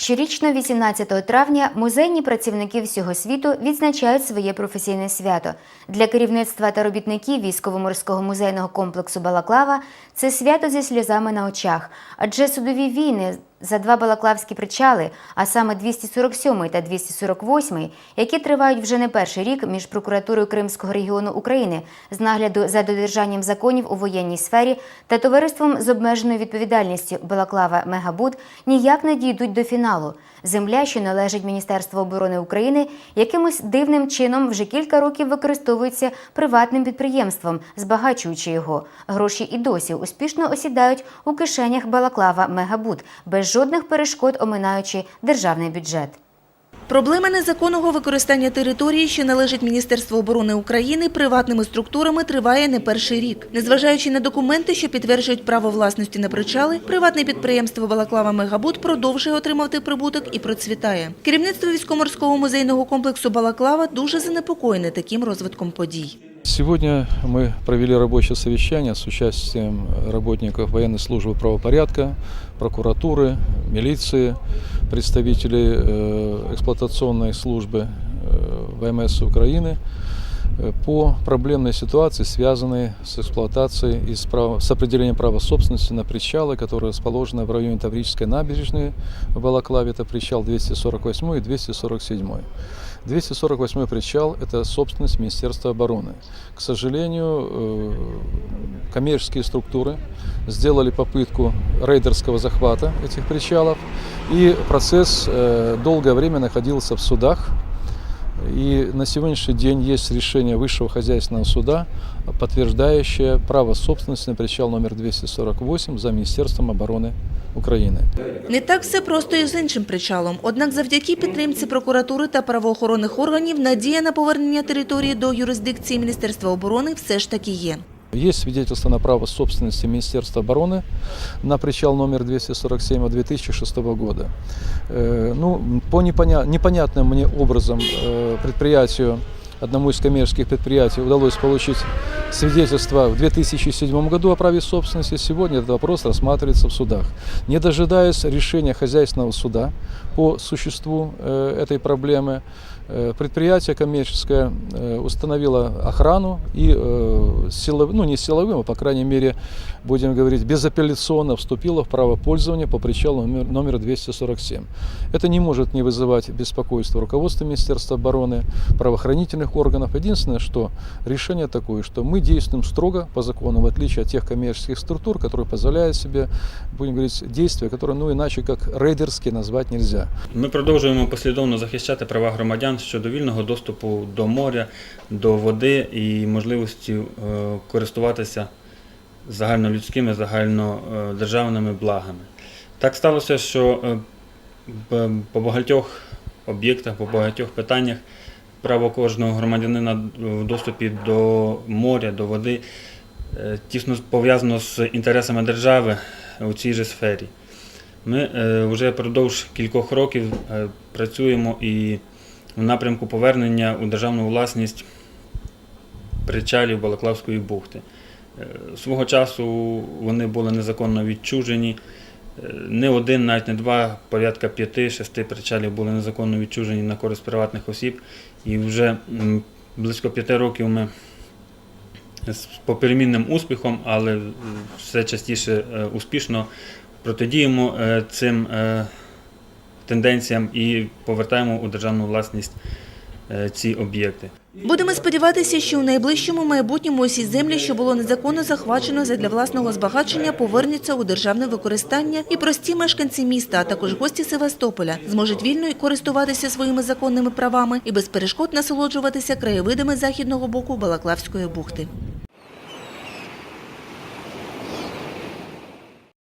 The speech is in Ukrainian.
Щорічно, 18 травня, музейні працівники всього світу відзначають своє професійне свято. Для керівництва та робітників військово-морського музейного комплексу Балаклава це свято зі сльозами на очах, адже судові війни за два балаклавські причали, а саме 247 та 248, які тривають вже не перший рік між прокуратурою Кримського регіону України з нагляду за додержанням законів у воєнній сфері та товариством з обмеженою відповідальністю Балаклава Мегабуд ніяк не дійдуть до фіналу. Земля, що належить Міністерству оборони України, якимось дивним чином вже кілька років використовується приватним підприємством, збагачуючи його. Гроші і досі успішно осідають у кишенях Балаклава Мегабуд, без жодних перешкод оминаючи державний бюджет. Проблема незаконного використання території, що належить Міністерству оборони України, приватними структурами триває не перший рік. Незважаючи на документи, що підтверджують право власності на причали, приватне підприємство Балаклава Мегабуд продовжує отримувати прибуток і процвітає. Керівництво військово-морського музейного комплексу Балаклава дуже занепокоєне таким розвитком подій. Сегодня мы провели рабочее совещание с участием работников военной службы правопорядка, прокуратуры, милиции, представителей э, эксплуатационной службы э, ВМС Украины э, По проблемной ситуации, связанной с эксплуатацией и с, права- с определением права собственности на причалы, которые расположены в районе Таврической набережной в Балаклаве. Это причал 248 и 247. 248 причал – это собственность Министерства обороны. К сожалению, э, коммерческие структуры сделали попытку рейдерского захвата этих причалов, и процесс э, долгое время находился в судах. И на сегодняшний день есть решение Высшего хозяйственного суда, подтверждающее право собственности на причал номер 248 за Министерством обороны Украины. Не так все просто і з іншим причалом. Однак завдяки підтримці прокуратури та правоохоронних органів надія на повернення території до юрисдикції Міністерства оборони все ж таки є. Есть свидетельство на право собственности Министерства обороны на причал номер 247 от 2006 года. Э, Ну, по непоня- непонятным мне образом э, предприятию, одному из коммерческих предприятий удалось получить свидетельство в 2007 году о праве собственности. Сегодня этот вопрос рассматривается в судах. Не дожидаясь решения хозяйственного суда по существу э, этой проблемы, э, предприятие коммерческое э, установило охрану и э, силов, ну не силовым, а по крайней мере, будем говорить, безапелляционно вступило в право пользования по причалу номер 247. Это не может не вызывать беспокойства руководства Министерства обороны, правоохранительных органов. Единственное, что решение такое, что мы действуем строго по закону, в отличие от тех коммерческих структур, которые позволяют себе, будем говорить, действия, которые, ну, иначе как рейдерские назвать нельзя. Ми продовжуємо послідовно захищати права громадян щодо вільного доступу до моря, до води і можливості е, користуватися загальнолюдськими, загальнодержавними благами. Так сталося, що е, б- по багатьох об'єктах, по багатьох питаннях право кожного громадянина в доступі до моря, до води е, тісно пов'язано з інтересами держави у цій же сфері. Ми е, вже продовж кількох років е, працюємо і в напрямку повернення у державну власність причалів Балаклавської бухти. Свого часу вони були незаконно відчужені. Е, Не один, навіть не два, порядка п'яти-шести причалів були незаконно відчужені на користь приватних осіб. І вже близько п'яти років ми з поперемінним успіхом, але все частіше е, успішно протидіємо е, цим тенденціям і повертаємо у державну власність ці об'єкти. Будемо сподіватися, що у найближчому майбутньому усі землі, що було незаконно захвачено задля власного збагачення, повернуться у державне використання, і прості мешканці міста, а також гості Севастополя зможуть вільно користуватися своїми законними правами і без перешкод насолоджуватися краєвидами західного боку Балаклавської бухти.